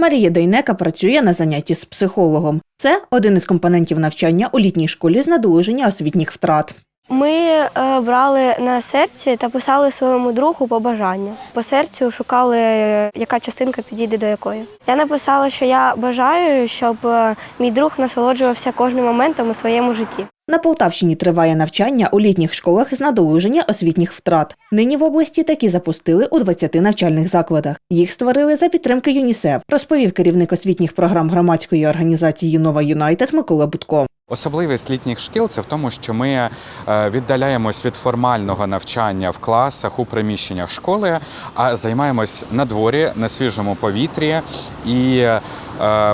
Марія Дейнека працює на занятті з психологом. Це один із компонентів навчання у літній школі з надолуження освітніх втрат. Ми е, брали на серці та писали своєму другу побажання. По серцю шукали, е, яка частинка підійде до якої. Я написала, що я бажаю, щоб е, мій друг насолоджувався кожним моментом у своєму житті. На Полтавщині триває навчання у літніх школах з надолуження освітніх втрат. Нині в області такі запустили у 20 навчальних закладах. Їх створили за підтримки ЮНІСЕФ, розповів керівник освітніх програм громадської організації Нова Юнайтед Микола Будко. Особливість літніх шкіл це в тому, що ми е, віддаляємось від формального навчання в класах у приміщеннях школи, а займаємось на дворі, на свіжому повітрі. І е,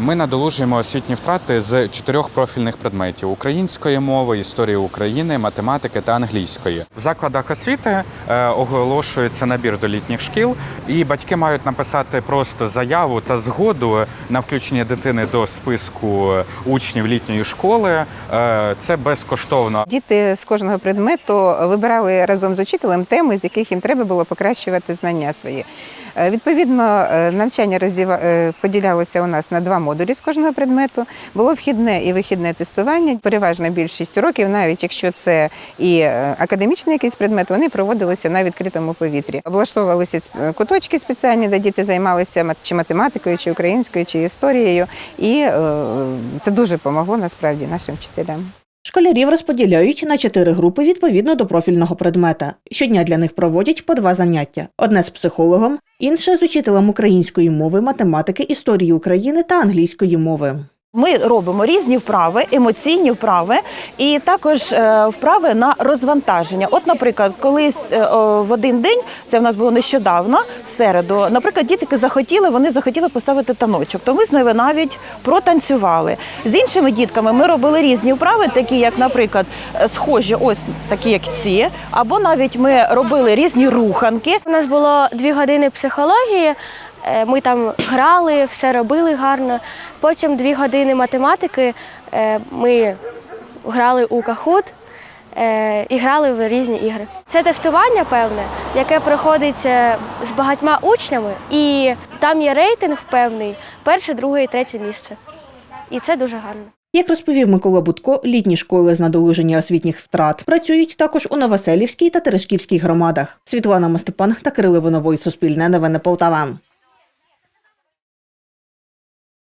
ми надолужуємо освітні втрати з чотирьох профільних предметів: української мови, історії України, математики та англійської. В закладах освіти е, оголошується набір до літніх шкіл, і батьки мають написати просто заяву та згоду на включення дитини до списку учнів літньої школи. Е, Це безкоштовно. Діти з кожного предмету вибирали разом з учителем теми, з яких їм треба було покращувати знання свої. Е, Відповідно, е, навчання роздіва- е, поділялося у нас на два модулі з кожного предмету. Було вхідне і вихідне тестування. Переважно більшість уроків, навіть якщо це і академічний якийсь предмет, вони проводилися на відкритому повітрі. Облаштовувалися куточки спеціальні, де діти займалися чи математикою, чи українською, чи історією. І це дуже допомогло насправді нашим вчителям. Школярів розподіляють на чотири групи відповідно до профільного предмета. Щодня для них проводять по два заняття: одне з психологом, інше з учителем української мови, математики, історії України та англійської мови. Ми робимо різні вправи, емоційні вправи, і також е, вправи на розвантаження. От, наприклад, колись е, в один день, це в нас було нещодавно, в середу, наприклад, дітки захотіли, вони захотіли поставити таночок, то ми з ними навіть протанцювали. З іншими дітками ми робили різні вправи, такі як, наприклад, е, схожі, ось такі, як ці, або навіть ми робили різні руханки. У нас було дві години психології. Е, Ми там грали, все робили гарно. Потім дві години математики. е, Ми грали у кахут е, і грали в різні ігри. Це тестування певне, яке проходить з багатьма учнями, і там є рейтинг певний перше, друге і третє місце. І це дуже гарно. Як розповів Микола Будко, літні школи з надолуження освітніх втрат працюють також у Новоселівській та Терешківській громадах. Світлана Мостепан та Кирило Виновой. Суспільне новини Полтава.